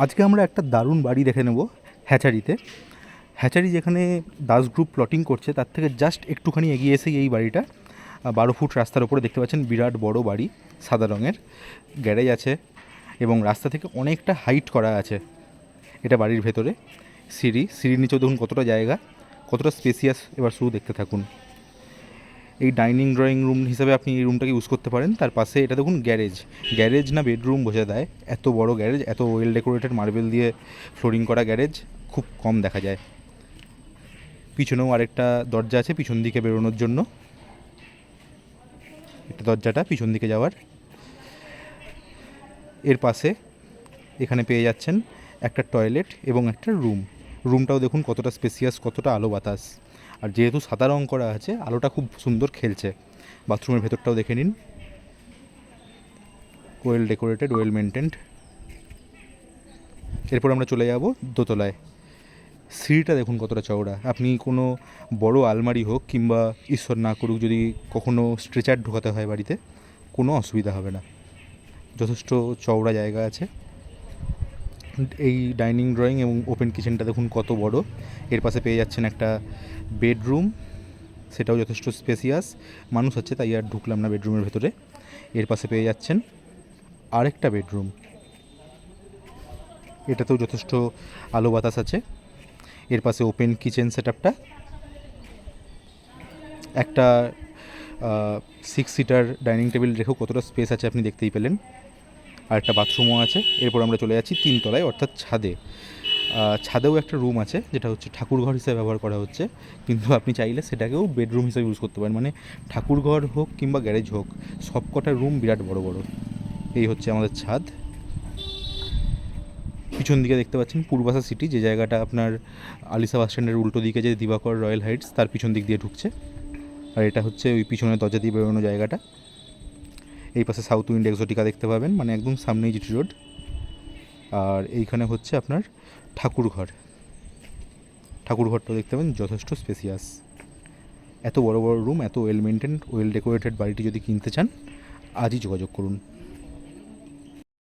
আজকে আমরা একটা দারুণ বাড়ি দেখে নেব হ্যাচারিতে। হ্যাচারি যেখানে দাস গ্রুপ প্লটিং করছে, তার থেকে জাস্ট একটুখানি এগিয়ে এসেই এই বাড়িটা। বারো ফুট রাস্তার ওপরে দেখতে পাচ্ছেন বিরাট বড় বাড়ি, সাদা রঙের। গ্যারেজ আছে এবং রাস্তা থেকে অনেকটা হাইট করা আছে এটা বাড়ির ভেতরে। সিঁড়ি, সিঁড়ির নিচেও দেখুন কতটা জায়গা, কতটা স্পেসিয়াস এবার শুধু দেখতে থাকুন। এই ডাইনিং ড্রয়িং রুম হিসাবে আপনি এই রুমটাকে ইউজ করতে পারেন। তার পাশে এটা দেখুন গ্যারেজ। গ্যারেজ না বেডরুম বোঝা দেয় এত বড় গ্যারেজ, এত ওয়েল ডেকোরেটেড মার্বেল দিয়ে ফ্লোরিং করা গ্যারেজ, খুব কম দেখা যায়। পিছনেও আরেকটা দরজা আছে পিছন দিকে বেরোনোর জন্য। এটা দরজাটা পিছন দিকে যাওয়ার। এর পাশে এখানে পেয়ে যাচ্ছেন একটা টয়লেট এবং একটা রুম রুমটাও দেখুন কতটা স্পেসিয়াস কতটা আলো বাতাস। আর যেহেতু সাদা রং করা আছে, আলোটা খুব সুন্দর খেলছে। বাথরুমের ভেতরটাও দেখে নিন। ওয়েল ডেকোরেটেড ওয়েল মেনটেন্ড এরপর আমরা চলে যাব দোতলায়। সিঁড়িটা দেখুন কতটা চওড়া। আপনি কোনো বড় আলমারি হোক কিংবা ঈশ্বর না করুক, যদি কখনো স্ট্রেচার ঢোকাতে হয় বাড়িতে, কোনো অসুবিধা হবে না। যথেষ্ট চওড়া জায়গা আছে। এই ডাইনিং ড্রয়িং এবং ওপেন কিচেনটা দেখুন কত বড়। এর পাশে পেয়ে যাচ্ছেন একটা বেডরুম, সেটাও যথেষ্ট স্পেসিয়াস। মানুষ আছে তাই আর ঢুকলাম না বেডরুমের ভেতরে। এর পাশে পেয়ে যাচ্ছেন আরেকটা বেডরুম। এটাতেও যথেষ্ট আলো বাতাস আছে। এর পাশে ওপেন কিচেন সেট একটা সিক্স সিটার ডাইনিং টেবিল রেখেও কতটা স্পেস আছে আপনি দেখতেই পেলেন। আর একটা বাথরুমও আছে। এরপর আমরা চলে যাচ্ছি তিনতলায়, অর্থাৎ ছাদে। ছাদেও একটা রুম আছে, যেটা হচ্ছে ঠাকুরঘর হিসেবে ব্যবহার করা হচ্ছে। কিন্তু আপনি চাইলে সেটাকেও বেডরুম হিসেবে ইউজ করতে পারেন। মানে ঠাকুরঘর হোক কিংবা গ্যারেজ হোক সব কটা রুম বিরাট বড় বড়। এই হচ্ছে আমাদের ছাদ। পিছন দিকে দেখতে পাচ্ছেন পূর্বাসা সিটি যে জায়গাটা আপনার আলিসা বাস স্ট্যান্ডের উল্টো দিকে যে দিবাকর রয়্যাল হাইটস তার পিছন দিক দিয়ে ঢুকছে। আর এটা হচ্ছে ওই পিছনের দরজা দিয়ে বেরোনো জায়গাটা। এই পাশে সাউথ উইন্ড এক্সোটিকা দেখতে পাবেন মানে একদম সামনেই জিটি রোড। আর এইখানে হচ্ছে আপনার ঠাকুরঘর। ঠাকুরঘরটা দেখতে পাবেন, যথেষ্ট স্পেসিয়াস এত বড় বড় রুম এত ওয়েল মেনটেন ওয়েল ডেকোরেটেড বাড়িটি যদি কিনতে চান, আজই যোগাযোগ করুন।